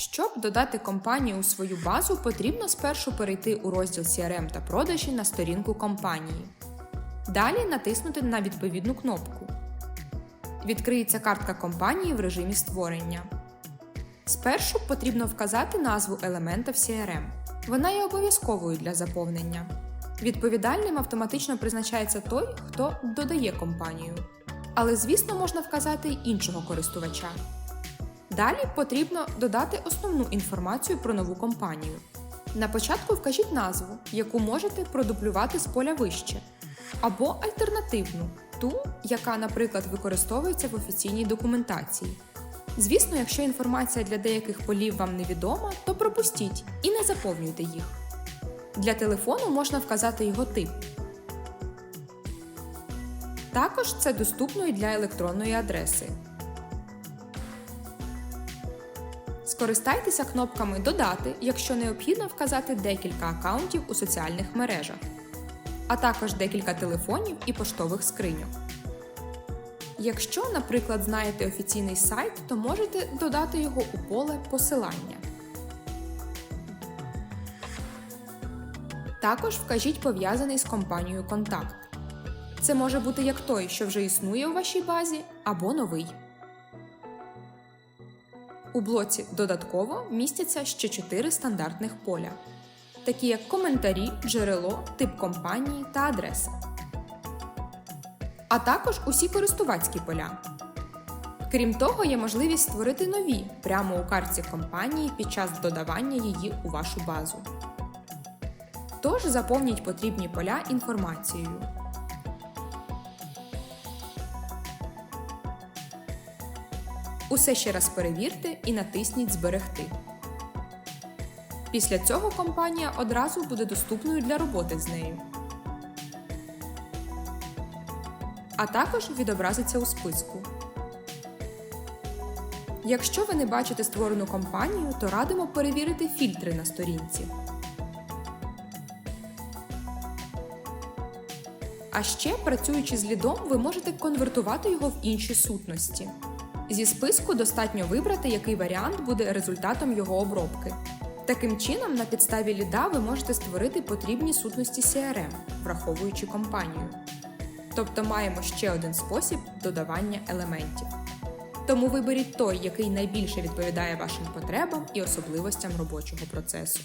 Щоб додати компанію у свою базу, потрібно спершу перейти у розділ CRM та продажі на сторінку компанії. Далі натиснути на відповідну кнопку. Відкриється картка компанії в режимі створення. Спершу потрібно вказати назву елемента в CRM. Вона є обов'язковою для заповнення. Відповідальним автоматично призначається той, хто додає компанію. Але, звісно, можна вказати й іншого користувача. Далі потрібно додати основну інформацію про нову компанію. На початку вкажіть назву, яку можете продублювати з поля вище, або альтернативну, ту, яка, наприклад, використовується в офіційній документації. Звісно, якщо інформація для деяких полів вам невідома, то пропустіть і не заповнюйте їх. Для телефону можна вказати його тип. Також це доступно і для електронної адреси. Скористайтеся кнопками Додати, якщо необхідно вказати декілька аккаунтів у соціальних мережах, а також декілька телефонів і поштових скриньок. Якщо, наприклад, знаєте офіційний сайт, то можете додати його у поле Посилання. Також вкажіть пов'язаний з компанією контакт. Це може бути як той, що вже існує у вашій базі, або новий. У блоці Додатково містяться ще 4 стандартних поля, такі як коментарі, джерело, тип компанії та адреса. А також усі користувацькі поля. Крім того, є можливість створити нові прямо у картці компанії під час додавання її у вашу базу. Тож заповніть потрібні поля інформацією. Усе ще раз перевірте і натисніть Зберегти. Після цього компанія одразу буде доступною для роботи з нею. А також відобразиться у списку. Якщо ви не бачите створену компанію, то радимо перевірити фільтри на сторінці. А ще, працюючи з лідом, ви можете конвертувати його в інші сутності. Зі списку достатньо вибрати, який варіант буде результатом його обробки. Таким чином, на підставі ліда ви можете створити потрібні сутності CRM, враховуючи компанію. Тобто маємо ще один спосіб додавання елементів. Тому виберіть той, який найбільше відповідає вашим потребам і особливостям робочого процесу.